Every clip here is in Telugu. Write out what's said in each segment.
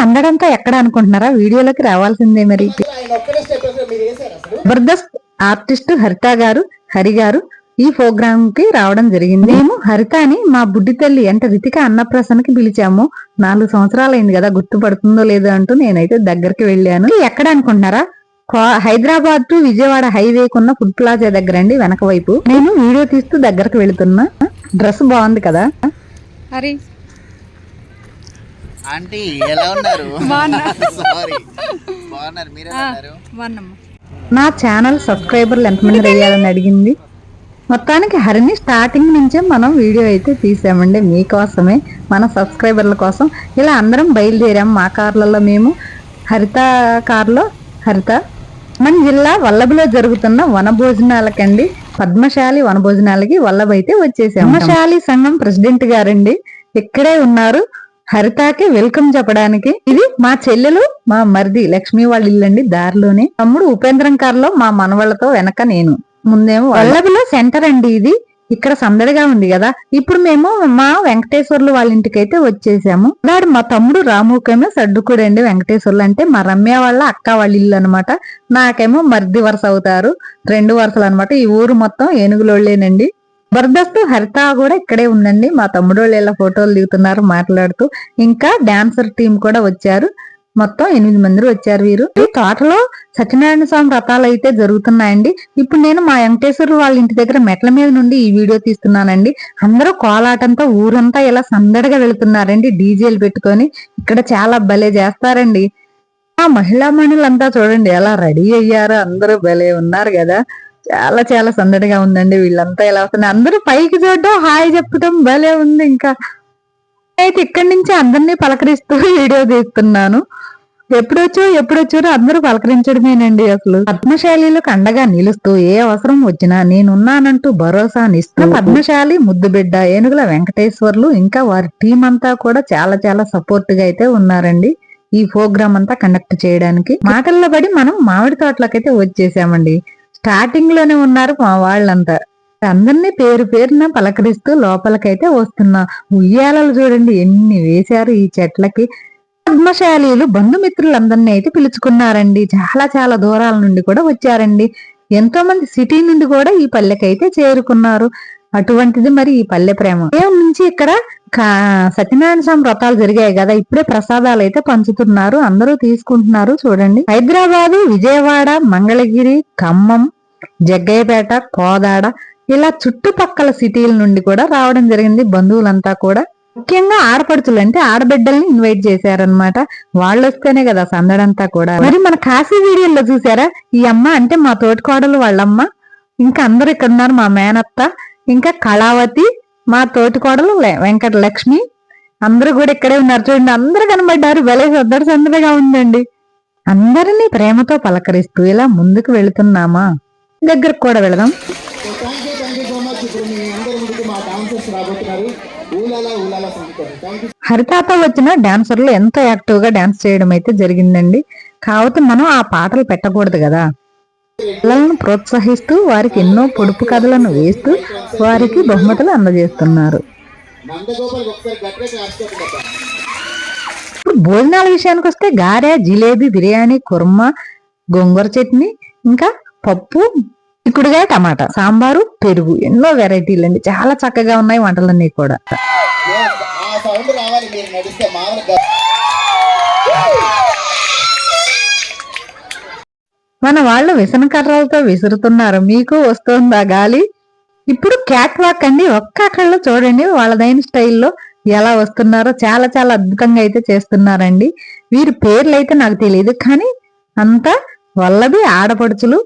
సందడంతా ఎక్కడ అనుకుంటున్నారా? వీడియోలోకి రావాల్సిందే మరి. జబర్దస్త్ ఆర్టిస్ట్ హరిత గారు హరి గారు ఈ ప్రోగ్రామ్కి రావడం జరిగింది. మేము హరితని మా బుడ్డి తల్లి అంటే రితిక అన్నప్రసన్నకి పిలిచాము. నాలుగు సంవత్సరాలు అయింది కదా గుర్తుపడుతుందో లేదో అంటూ నేనైతే దగ్గరికి వెళ్ళాను. ఎక్కడ అనుకుంటున్నారా? హైదరాబాద్ టు విజయవాడ హైవే కున్న ఫుడ్ ప్లాజా దగ్గర అండి వెనక వైపు. నేను వీడియో తీస్తూ దగ్గరకు వెళుతున్నా. డ్రెస్ బాగుంది కదా? హరి. ఆంటీ ఎలా ఉన్నారు. సారీ బాగున్నారు మీరు నా ఛానల్ సబ్స్క్రైబర్లు ఎంతమంది వేయాలని అడిగింది. మొత్తానికి హరిని స్టార్టింగ్ నుంచే మనం వీడియో అయితే తీసామండి. మీకోసమే మన సబ్స్క్రైబర్ల కోసం. ఇలా అందరం బయలుదేరాం మా కార్లలో మేము. హరిత కార్లో హరిత మన జిల్లా వల్లభలో జరుగుతున్న వనభోజనాలకండి. పద్మశాలి వనభోజనాలకి వల్లభ అయితే వచ్చేసాం. పద్మశాలి సంఘం ప్రెసిడెంట్ గారండి. ఇక్కడే ఉన్నారు. హరితాకి వెల్కమ్ చెప్పడానికి. ఇది మా చెల్లెలు మా మరిది లక్ష్మి వాళ్ళ ఇల్లండి దారిలోనే. తమ్ముడు ఉపేంద్రం కారులో మా మనవాళ్ళతో వెనక నేను. ముందేమో వల్లభిలో సెంటర్ అండి ఇది. ఇక్కడ సందడిగా ఉంది కదా. ఇప్పుడు మేము మా వెంకటేశ్వర్లు వాళ్ళ ఇంటికి అయితే వచ్చేసాము. వాడు మా తమ్ముడు రాముకేమో సర్దుకుడండి వెంకటేశ్వర్లు అంటే మా రమ్య వాళ్ళ అక్క వాళ్ళ ఇల్లు అనమాట నాకేమో మరిది వరుస అవుతారు. రెండు వరుసలు అనమాట ఈ ఊరు మొత్తం ఏనుగులోళ్ళేనండి. జబర్దస్త్ హరిత కూడా ఇక్కడే ఉందండి మా తమ్ముడు వాళ్ళు ఫోటోలు దిగుతున్నారు మాట్లాడుతూ. ఇంకా డాన్సర్ టీం కూడా వచ్చారు. మొత్తం ఎనిమిది మంది వచ్చారు వీరు. ఈ తోటలో సత్యనారాయణ స్వామి వ్రతాలు అయితే జరుగుతున్నాయండి. ఇప్పుడు నేను మా వెంకటేశ్వరు వాళ్ళ ఇంటి దగ్గర మెట్ల మీద నుండి ఈ వీడియో తీస్తున్నానండి. అందరూ కోలాటంతో ఊరంతా ఇలా సందడిగా వెళుతున్నారండి డీజేలు పెట్టుకొని. ఇక్కడ చాలా భలే చేస్తారండి. ఆ మహిళా మణులంతా చూడండి ఎలా రెడీ అయ్యారు. అందరూ భలే ఉన్నారు కదా. చాలా చాలా సందడిగా ఉందండి వీళ్ళంతా ఎలా వస్తున్నారు. అందరూ పైకి చూడడం హాయ్ చెప్పడం భలే ఉంది ఇంకా. అయితే ఇక్కడి నుంచి అందరినీ పలకరిస్తూ వీడియో తీస్తున్నాను. ఎప్పుడొచ్చో ఎప్పుడొచ్చారో అందరూ పలకరించడమేనండి అసలు. పద్మశాలీలకు అండగా నిలుస్తూ ఏ అవసరం వచ్చినా నేనున్నానంటూ భరోసానిస్తూ పద్మశాలి ముద్దుబిడ్డ ఏనుగుల వెంకటేశ్వర్లు ఇంకా వారి టీం అంతా కూడా చాలా చాలా సపోర్ట్గా అయితే ఉన్నారండి ఈ ప్రోగ్రామ్ అంతా కండక్ట్ చేయడానికి. మాటల్లో పడి మనం మామిడి తోటలకైతే వచ్చేసామండి. స్టార్టింగ్లోనే ఉన్నారు మా వాళ్ళంతా. అందరినీ పేరు పేరున పలకరిస్తూ లోపలికైతే వస్తున్నా. ఉయ్యాలలు చూడండి ఎన్ని వేశారు ఈ చెట్లకి. పద్మశాలీలు బంధుమిత్రులందరినీ అయితే పిలుచుకున్నారండి. చాలా చాలా దూరాల నుండి కూడా వచ్చారండి. ఎంతో మంది సిటీ నుండి కూడా ఈ పల్లెకైతే చేరుకున్నారు. అటువంటిది మరి ఈ పల్లె ప్రేమ. ఉదయం నుంచి ఇక్కడ సత్యనారాయణ స్వామి వ్రతాలు జరిగాయి కదా ఇప్పుడే ప్రసాదాలు అయితే పంచుతున్నారు అందరూ తీసుకుంటున్నారు చూడండి. హైదరాబాదు విజయవాడ మంగళగిరి ఖమ్మం జగ్గయ్యపేట కోదాడ ఇలా చుట్టుపక్కల సిటీల నుండి కూడా రావడం జరిగింది. బంధువులంతా కూడా ముఖ్యంగా ఆడపడుచులు అంటే ఆడబిడ్డల్ని ఇన్వైట్ చేశారనమాట వాళ్ళు వస్తేనే కదా సందడంతా కూడా. మరి మన కాశీ వీడియోలో చూసారా? ఈ అమ్మ అంటే మా తోటికోడలు వాళ్ళమ్మ. ఇంకా అందరు ఇక్కడ ఉన్నారు మా మేనత్త. ఇంకా కళావతి మా తోటికోడలు వెంకటలక్ష్మి. వెంకట లక్ష్మి అందరూ కూడా ఇక్కడే ఉన్నారు చూడండి అందరూ కనబడ్డారు. భలే సందడి సందడిగా ఉందండి. అందరినీ ప్రేమతో పలకరిస్తూ ఇలా ముందుకు వెళుతున్నామా? దగ్గరకు కూడా వెళదాం. హరితాత వచ్చిన డాన్సర్లు ఎంతో యాక్టివ్గా డాన్స్ చేయడం అయితే జరిగిందండి. కాకపోతే మనం ఆ పాటలు పెట్టకూడదు కదా. పిల్లలను ప్రోత్సహిస్తూ వారికి ఎన్నో పొడుపు కథలను వేస్తూ వారికి బహుమతులు అందజేస్తున్నారు. ఇప్పుడు భోజనాల విషయానికి వస్తే గారె జిలేబీ బిర్యానీ కుర్మా గోంగూర చట్నీ ఇంకా పప్పు చిక్కుడుగా టమాటా సాంబారు పెరుగు ఎన్నో వెరైటీలు అండి. చాలా చక్కగా ఉన్నాయి వంటలన్నీ కూడా. మన వాళ్ళు విసనకర్రలతో విసురుతున్నారు. మీకు వస్తుందా గాలి? ఇప్పుడు క్యాట్ వాక్ అండి. ఒక్క కళ్ళు చూడండి. వాళ్ళదైన స్టైల్లో ఎలా వస్తున్నారో చాలా చాలా అద్భుతంగా అయితే చేస్తున్నారండి. వీరి పేర్లు అయితే నాకు తెలియదు కానీ అంతా వల్లభి ఆడపడుచులు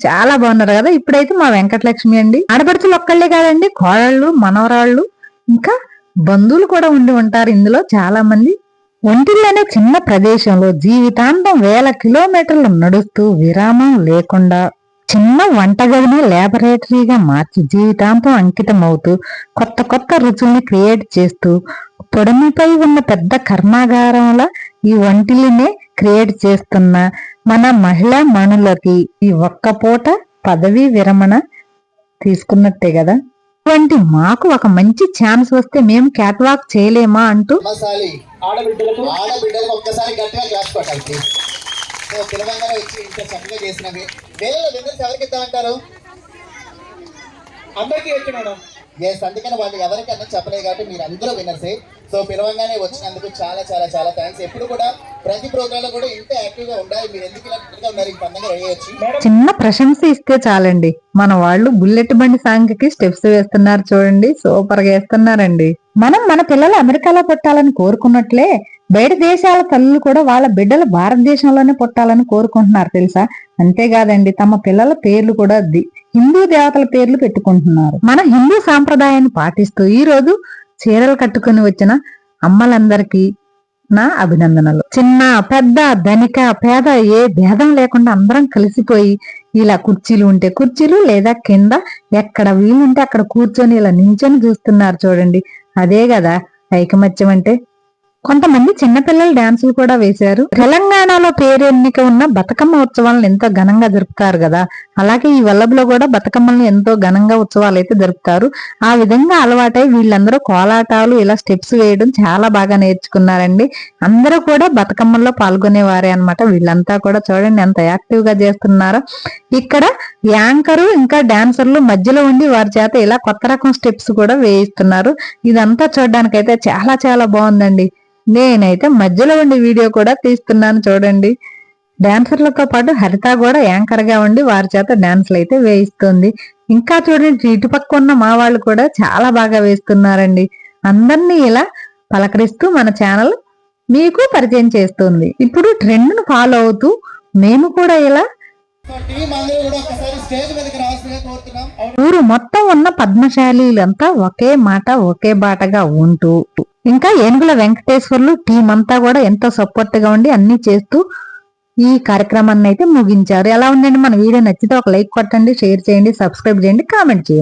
చాలా బాగున్నారు కదా. ఇప్పుడైతే మా వెంకటలక్ష్మి అండి. ఆడపడుచులు ఒక్కళ్ళే కాదండి. కోడళ్ళు మనవరాళ్ళు ఇంకా బంధువులు కూడా ఉండి ఉంటారు. ఇందులో చాలా మంది ఒంటిల్లనే చిన్న ప్రదేశంలో జీవితాంతం వేల కిలోమీటర్లు నడుస్తూ విరామం లేకుండా చిన్న వంటగదిని లాబొరేటరీగా మార్చి జీవితాంతం అంకితం అవుతూ కొత్త కొత్త రుచుల్ని క్రియేట్ చేస్తూ పొడమిపై ఉన్న పెద్ద కర్మాగారంలో ఈ వంటిల్ని క్రియేట్ చేస్తున్న మన మహిళా మణులకి ఈ ఒక్క పూట పదవీ విరమణ తీసుకున్నట్టే కదా? వంటి మాకు ఒక మంచి ఛాన్స్ వస్తే మేము క్యాట్ వాక్ చేయలేమా అంటూ మసాలి ఆడబిడ్డలకు ఆడబిడ్డలకు ఒక్కసారి గట్టిగా క్లాస్ కొట్టాలి ప్లీజ్ సో తెలంగాణ వచ్చి ఇంత చక్కగా చేసినవి. వేరే విన్నర్స్ ఎవరికి ఇద్దామంటారు అందరికీ వచ్చు మేడం. ఎస్ అందుకని వాళ్ళు ఎవరికన్నా చెప్పలేదు కాబట్టి మీరు అందరూ విన్నర్సే. సో పిలవంగానే వచ్చినందుకు చాలా చాలా చాలా థ్యాంక్స్ ఎప్పుడు కూడా ప్రతి ప్రోగ్రామ్లో కూడా ఇంత యాక్టివ్గా ఉండాలి. మీరు ఎందుకు ఇలా fit గా ఉన్నారు? ఇంత అందంగా రెడీ వచ్చి చిన్న ప్రశంస ఇస్తే చాలండి. మన వాళ్ళు బుల్లెట్ బండి సాంగ్కి స్టెప్స్ వేస్తున్నారు చూడండి. సూపర్గా వేస్తున్నారండి. మనం మన పిల్లలు అమెరికాలో పుట్టాలని కోరుకున్నట్లే బయట దేశాల తల్లులు కూడా వాళ్ళ బిడ్డలు భారతదేశంలోనే పుట్టాలని కోరుకుంటున్నారు తెలుసా? అంతేకాదండి తమ పిల్లల పేర్లు కూడా ది- హిందూ దేవతల పేర్లు పెట్టుకుంటున్నారు. మన హిందూ సాంప్రదాయాన్ని పాటిస్తూ ఈ రోజు చీరలు కట్టుకుని వచ్చిన అమ్మలందరికీ నా అభినందనలు. చిన్న పెద్ద ధనిక పేద ఏ భేదం లేకుండా అందరం కలిసిపోయి ఇలా కుర్చీలు ఉంటే కుర్చీలు లేదా కింద ఎక్కడ వీలుంటే అక్కడ కూర్చొని ఇలా నించొని చూస్తున్నారు చూడండి. అదే కదా ఐకమత్యం అంటే. కొంతమంది చిన్నపిల్లలు డాన్సులు కూడా వేశారు. తెలంగాణలో పేరు ఎన్నిక ఉన్న బతుకమ్మ ఉత్సవాలను ఎంతో ఘనంగా జరుపుతారు కదా. అలాగే ఈ వల్లభలో కూడా బతుకమ్మల్ని ఎంతో ఘనంగా ఉత్సవాలు అయితే జరుపుతారు. ఆ విధంగా అలవాటై వీళ్ళందరూ కోలాటాలు ఇలా స్టెప్స్ వేయడం చాలా బాగా నేర్చుకున్నారండి. అందరూ కూడా బతుకమ్మల్లో పాల్గొనేవారే అన్నమాట. వీళ్ళంతా కూడా చూడండి ఎంత యాక్టివ్గా చేస్తున్నారో. ఇక్కడ యాంకరు ఇంకా డాన్సర్లు మధ్యలో ఉండి వారి చేత ఇలా కొత్త రకం స్టెప్స్ కూడా వేయిస్తున్నారు. ఇదంతా చూడడానికైతే చాలా చాలా బాగుందండి. నేనైతే మధ్యలో ఉండి వీడియో కూడా తీస్తున్నాను చూడండి. డాన్సర్లతో పాటు హరిత కూడా యాంకర్గా ఉండి వారి చేత డాన్సులు అయితే వేయిస్తుంది. ఇంకా చూడండి ఇటు పక్క ఉన్న మా వాళ్ళు కూడా చాలా బాగా వేస్తున్నారండి. అందరినీ ఇలా పలకరిస్తూ మన ఛానల్ మీకు పరిచయం చేస్తుంది. ఇప్పుడు ట్రెండ్ను ఫాలో అవుతూ మేము కూడా ఇలా ఊరు మొత్తం ఉన్న పద్మశాలీలంతా ఒకే మాట ఒకే బాటగా ఉంటూ ఇంకా ఏనుగుల వెంకటేశ్వర్లు టీం అంతా కూడా ఎంతో సపోర్ట్గా ఉండి అన్ని చేస్తూ ఈ కార్యక్రమాన్ని అయితే ముగించారు. ఎలా ఉందండి? మన వీడియో నచ్చితే ఒక లైక్ కొట్టండి షేర్ చేయండి సబ్స్క్రైబ్ చేయండి కామెంట్ చేయండి.